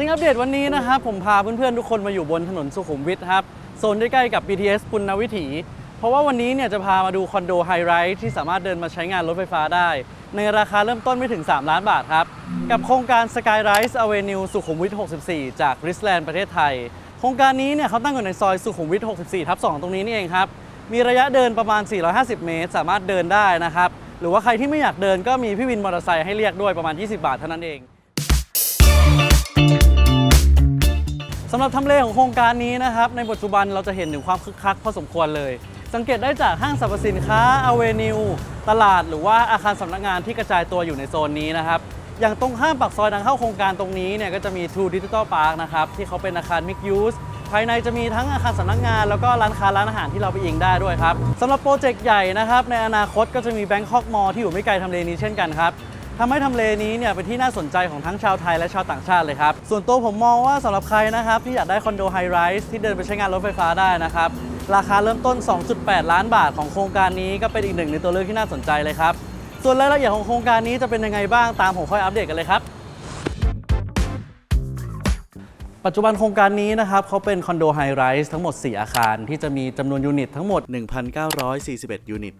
ติ้งอัปเดตวันนี้นะครับผมพาเพื่อนๆทุกคนมาอยู่บนถนนสุขุมวิทครับโซนใกล้ๆกับ BTS ปุณณวิถี เพราะว่าวันนี้เนี่ยจะพามาดูคอนโดไฮไรท์ที่สามารถเดินมาใช้งานรถไฟฟ้าได้ ในราคาเริ่มต้นไม่ถึง 3 ล้านบาทครับ กับโครงการ Skyrise Avenue สุขุมวิท 64 จาก r i s l a n d ประเทศไทย โครงการนี้เนี่ยเขาตั้งอยู่ในซอยสุขุมวิท 64 ทับ 2 ตรงนี้นี่เองครับ มีระยะเดินประมาณ 450 เมตร สามารถเดินได้นะครับ หรือว่าใครที่ไม่อยากเดินก็มีพี่วินมอเตอร์ไซค์ให้เรียกด้วยประมาณ 20 บาทเท่านั้นเอง สำหรับทำเลของโครงการนี้นะครับ ในปัจจุบันเราจะเห็นถึงความคึกคักพอสมควรเลย สังเกตได้จากห้างสรรพสินค้าอเวนิว ตลาดหรือว่าอาคารสำนักงานที่กระจายตัวอยู่ในโซนนี้นะครับ อย่างตรงข้ามปากซอยทางเข้าโครงการตรงนี้เนี่ยก็จะมี True Digital Park นะครับ ที่เขาเป็นอาคาร Mixed Use ภายในจะมีทั้งอาคารสำนักงาน แล้วก็ร้านค้าร้านอาหารที่เราไปอิงได้ด้วยครับสำหรับโปรเจกต์ใหญ่นะครับในอนาคตก็จะมี Bangkok Mall ที่อยู่ไม่ไกลทำเลนี้เช่นกันครับ ทำให้ทำเลนี้เนี่ยเป็นที่น่าสนใจของทั้งชาวไทยและชาวต่างชาติเลยครับ ส่วนตัวผมมองว่าสำหรับใครนะครับที่อยากได้คอนโดไฮไรส์ที่เดินไปใช้งานรถไฟฟ้าได้นะครับ ราคาเริ่มต้น 2.8 ล้านบาทของโครงการนี้ก็เป็นอีกหนึ่งในตัวเลือกที่น่าสนใจเลยครับ ส่วนรายละเอียดของโครงการนี้จะเป็นยังไงบ้างตามผมค่อยอัปเดตกันเลยครับปัจจุบันโครงการนี้นะครับเขาเป็นคอนโดไฮไรส์ทั้งหมด 4 อาคาร ที่จะมีจำนวนยูนิตทั้งหมด 1,941 ยูนิต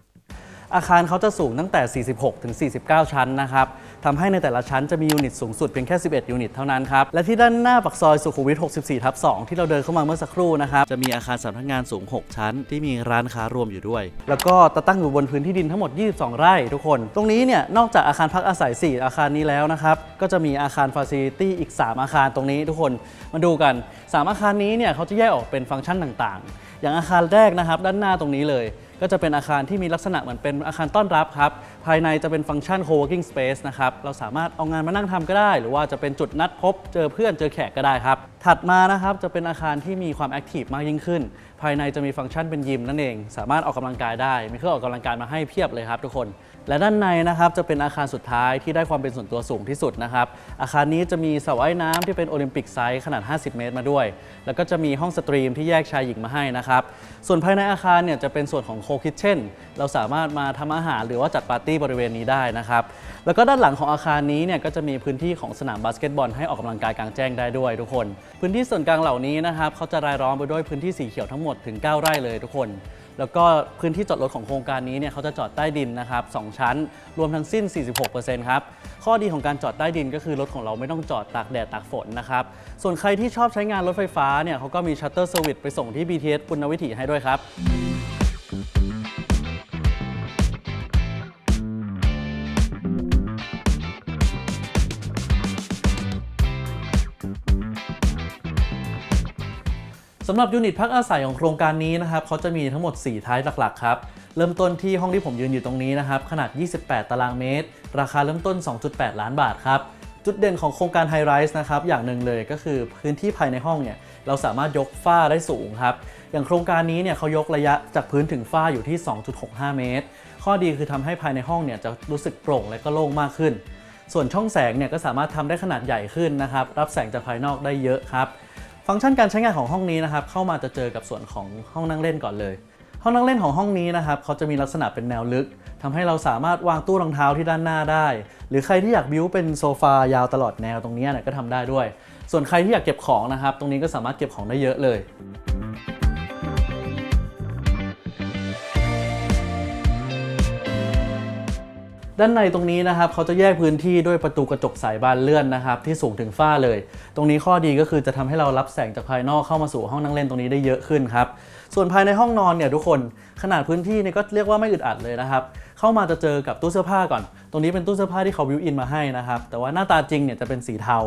อาคารเขาจะสูงตั้งแต่ 46 ถึง 49 ชั้นนะครับทำให้ในแต่ละชั้นจะมียูนิตสูงสุดเพียงแค่ 11 ยูนิตเท่านั้นครับ และที่ด้านหน้าปากซอยสุขุมวิท 64 ทับ 2 ที่เราเดินเข้ามาเมื่อสักครู่นะครับ จะมีอาคารสำนักงานสูง 6 ชั้น ที่มีร้านค้ารวมอยู่ด้วย แล้วก็ตั้งอยู่บนพื้นที่ดินทั้งหมด 22 ไร่ทุกคน ตรงนี้เนี่ย นอกจากอาคารพักอาศัย 4 อาคารนี้แล้วนะครับ ก็จะมีอาคารฟ a ซิลิตี้อีก 3 อาคารตรงนี้ทุกคน มาดูกัน 3 อาคารนี้เนี่ยเขาจะแยกออกเป็นฟังก์ชันต่างๆ อย่างอาคารแรกนะครับด้านหน้าตรงนี้เลย ก็จะเป็นอาคารที่มีลักษณะเหมือนเป็นอาคารต้อนรับครับ ภายในจะเป็นฟังก์ชัน co-working space นะครับ เราสามารถเอางานมานั่งทำก็ได้ หรือว่าจะเป็นจุดนัดพบ เจอเพื่อนเจอแขกก็ได้ครับ ถัดมานะครับจะเป็นอาคารที่มีความแอคทีฟมากยิ่งขึ้น ภายในจะมีฟังก์ชันเป็นยิมนั่นเอง สามารถออกกำลังกายได้ มีเครื่องออกกำลังกายมาให้เพียบเลยครับทุกคน และด้านในนะครับจะเป็นอาคารสุดท้ายที่ได้ความเป็นส่วนตัวสูงที่สุดนะครับ อาคารนี้จะมีสระว่ายน้ำที่เป็นโอลิมปิกไซส์ขนาด 50 เมตรมาด้วย แล้วก็จะมีห้องสตรีมที่แยกชายหญิงมาให้นะครับ ส่วนภายในอาคารเนี่ยจะเป็นส่วนของโคคิ t เช่น เราสามารถมาทำอาหารหรือว่าจัดปาร์ตี้บริเวณนี้ได้นะครับ แล้วก็ด้านหลังของอาคารนี้เนี่ยก็จะมีพื้นที่ของสนามบาสเกตบอลให้ออกกำลังกายกลางแจ้งได้ด้วยทุกคน พื้นที่ส่วนกลางเหล่านี้นะครับเขาจะรายล้อมไปด้วยพื้นที่สีเขียวทั้งหมดถึง 9 ไร่เลยทุกคน แล้วก็พื้นที่จอดรถของโครงการนี้เนี่ยเขาจะจอดใต้ดินนะครับสองชั้น รวมทั้งสิ้น 46%ครับ ข้อดีของการจอดใต้ดินก็คือรถของเราไม่ต้องจอดตากแดดตากฝนนะครับ ส่วนใครที่ชอบใช้งานรถไฟฟ้าเนี่ยเขาก็มีชัตเตอร์เซอร์วิสไปส่งที่ BTS ปุณณวิถีให้ด้วยครับ สำหรับยูนิตพักอาศัยของโครงการนี้นะครับเขาจะมีทั้งหมด 4 ท้ายหลักๆครับ เริ่มต้นที่ห้องที่ผมยืนอยู่ตรงนี้นะครับ ขนาด 28 ตารางเมตร ราคาเริ่มต้น 2.8 ล้านบาทครับ จุดเด่นของโครงการไฮไรส์นะครับอย่างหนึ่งเลยก็คือพื้นที่ภายในห้องเนี่ยเราสามารถยกฝ้าได้สูงครับ อย่างโครงการนี้เนี่ยเขายกระยะจากพื้นถึงฝ้าอยู่ที่ 2.65 เมตร ข้อดีคือทำให้ภายในห้องเนี่ยจะรู้สึกโปร่งและก็โล่งมากขึ้น ส่วนช่องแสงเนี่ยก็สามารถทำได้ขนาดใหญ่ขึ้นนะครับรับแสงจากภายนอกได้เยอะครับ ฟังก์ชันการใช้งานของห้องนี้นะครับเข้ามาจะเจอกับส่วนของห้องนั่งเล่นก่อนเลย ห้องนั่งเล่นของห้องนี้นะครับเขาจะมีลักษณะเป็นแนวลึกทำให้เราสามารถวางตู้รองเท้าที่ด้านหน้าได้ หรือใครที่อยากบิวเป็นโซฟายาวตลอดแนวตรงนี้เนี่ยก็ทำได้ด้วย ส่วนใครที่อยากเก็บของนะครับ ตรงนี้ก็สามารถเก็บของได้เยอะเลย ด้านในตรงนี้นะครับเขาจะแยกพื้นที่ด้วยประตูกระจกสายบานเลื่อนนะครับที่สูงถึงฝ้าเลย ตรงนี้ข้อดีก็คือจะทำให้เรารับแสงจากภายนอกเข้ามาสู่ห้องนั่งเล่นตรงนี้ได้เยอะขึ้นครับ ส่วนภายในห้องนอนเนี่ยทุกคนขนาดพื้นที่เนี่ยก็เรียกว่าไม่อึดอัดเลยนะครับ เข้ามาจะเจอกับตู้เสื้อผ้าก่อน ตรงนี้เป็นตู้เสื้อผ้าที่เขาวิวอินมาให้นะครับ แต่ว่าหน้าตาจริงเนี่ยจะเป็นสีเทา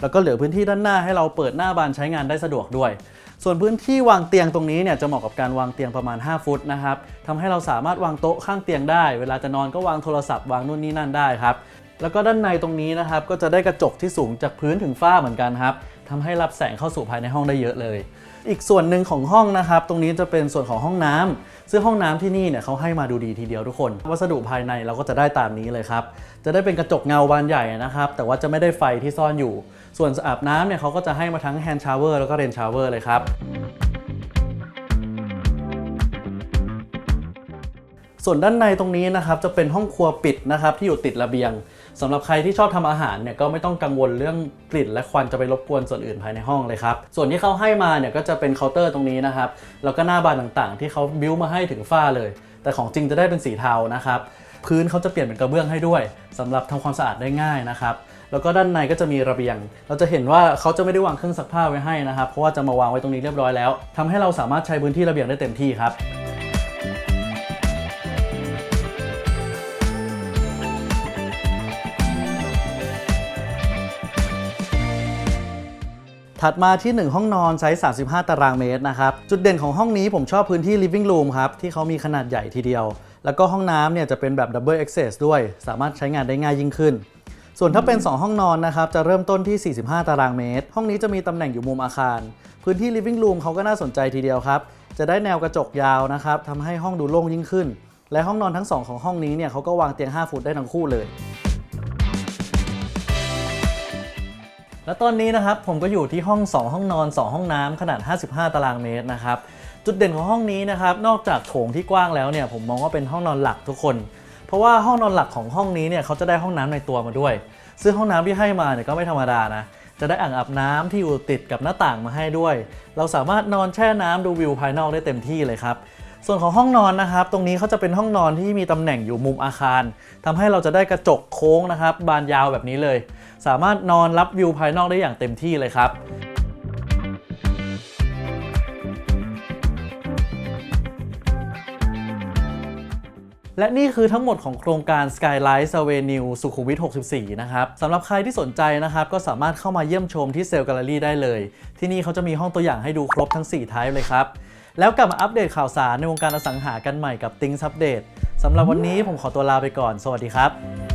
แล้วก็เหลือพื้นที่ด้านหน้าให้เราเปิดหน้าบานใช้งานได้สะดวกด้วย ส่วนพื้นที่วางเตียงตรงนี้เนี่ยจะเหมาะกับการวางเตียงประมาณ 5 ฟุตนะครับทำให้เราสามารถวางโต๊ะข้างเตียงได้ เวลาจะนอนก็วางโทรศัพท์วางนู่นนี่นั่นได้ครับ แล้วก็ด้านในตรงนี้นะครับก็จะได้กระจกที่สูงจากพื้นถึงฝ้าเหมือนกันครับ ทำให้รับแสงเข้าสู่ภายในห้องได้เยอะเลย อีกส่วนหนึ่งของห้องนะครับ ตรงนี้จะเป็นส่วนของห้องน้ำซึ่งห้องน้ำที่นี่เนี่ยเขาให้มาดูดีทีเดียวทุกคน วัสดุภายในเราก็จะได้ตามนี้เลยครับ จะได้เป็นกระจกเงาบานใหญ่นะครับ แต่ว่าจะไม่ได้ไฟที่ซ่อนอยู่ ส่วนอาบน้ำเนี่ยเขาก็จะให้มาทั้งแฮนด์ชาเวอร์แล้วก็เรนชาเวอร์เลยครับ ส่วนด้านในตรงนี้นะครับจะเป็นห้องครัวปิดนะครับที่อยู่ติดระเบียงสำหรับใครที่ชอบทำอาหารเนี่ยก็ไม่ต้องกังวลเรื่องกลิ่นและควันจะไปรบกวนส่วนอื่นภายในห้องเลยครับส่วนที่เขาให้มาเนี่ยก็จะเป็นเคาน์เตอร์ตรงนี้นะครับแล้วก็หน้าบานต่างๆ ที่เขาบิวมาให้ถึงฝ้าเลย แต่ของจริงจะได้เป็นสีเทานะครับพื้นเขาจะเปลี่ยนเป็นกระเบื้องให้ด้วยสำหรับทำความสะอาดได้ง่ายนะครับแล้วก็ด้านในก็จะมีระเบียง เราจะเห็นว่าเขาจะไม่ได้วางเครื่องซักผ้าไว้ให้นะครับ เพราะว่าจะมาวางไว้ตรงนี้เรียบร้อยแล้วทำให้เราสามารถใช้พื้นที่ระเบียงได้เต็มที่ครับ ถัดมาที่ 1 ห้องนอนไซส์ 35 ตารางเมตรนะครับ จุดเด่นของห้องนี้ผมชอบพื้นที่ living room ครับ ที่เขามีขนาดใหญ่ทีเดียว แล้วก็ห้องน้ำเนี่ยจะเป็นแบบ double access ด้วย สามารถใช้งานได้ง่ายยิ่งขึ้น ส่วนถ้าเป็น 2 ห้องนอนนะครับ จะเริ่มต้นที่ 45 ตารางเมตร ห้องนี้จะมีตำแหน่งอยู่มุมอาคาร พื้นที่ living room เขาก็น่าสนใจทีเดียวครับ จะได้แนวกระจกยาวนะครับทำให้ห้องดูโล่งยิ่งขึ้น และห้องนอนทั้งสองของห้องนี้เนี่ยเขาก็วางเตียง 5 ฟุตได้ทั้งคู่เลย และตอนนี้นะครับผมก็อยู่ที่ห้อง 2 ห้องนอน 2 ห้องน้ำขนาด 55 ตารางเมตรนะครับจุดเด่นของห้องนี้นะครับนอกจากโถงที่กว้างแล้วเนี่ยผมมองว่าเป็นห้องนอนหลักทุกคน เพราะว่าห้องนอนหลักของห้องนี้เนี่ยเขาจะได้ห้องน้ำในตัวมาด้วย ซึ่งห้องน้ำที่ให้มาเนี่ยก็ไม่ธรรมดานะจะได้อ่างอาบน้ำที่อยู่ติดกับหน้าต่างมาให้ด้วย เราสามารถนอนแช่น้ำดูวิวภายนอกได้เต็มที่เลยครับส่วนของห้องนอนนะครับ ตรงนี้เขาจะเป็นห้องนอนที่มีตำแหน่งอยู่มุมอาคารทำให้เราจะได้กระจกโค้งนะครับ บานยาวแบบนี้เลย สามารถนอนรับวิวภายนอกได้อย่างเต็มที่เลยครับและนี่คือทั้งหมดของโครงการ Skyline Avenue สุขุมวิท 64 นะครับสำหรับใครที่สนใจนะครับ ก็สามารถเข้ามาเยี่ยมชมที่เซลล์แกลเลอรี่ได้เลย ที่นี่เขาจะมีห้องตัวอย่างให้ดูครบทั้ง4 type เลยครับ แล้วกลับมาอัปเดตข่าวสารในวงการอสังหากันใหม่กับ Things Update สำหรับวันนี้ผมขอตัวลาไปก่อน สวัสดีครับ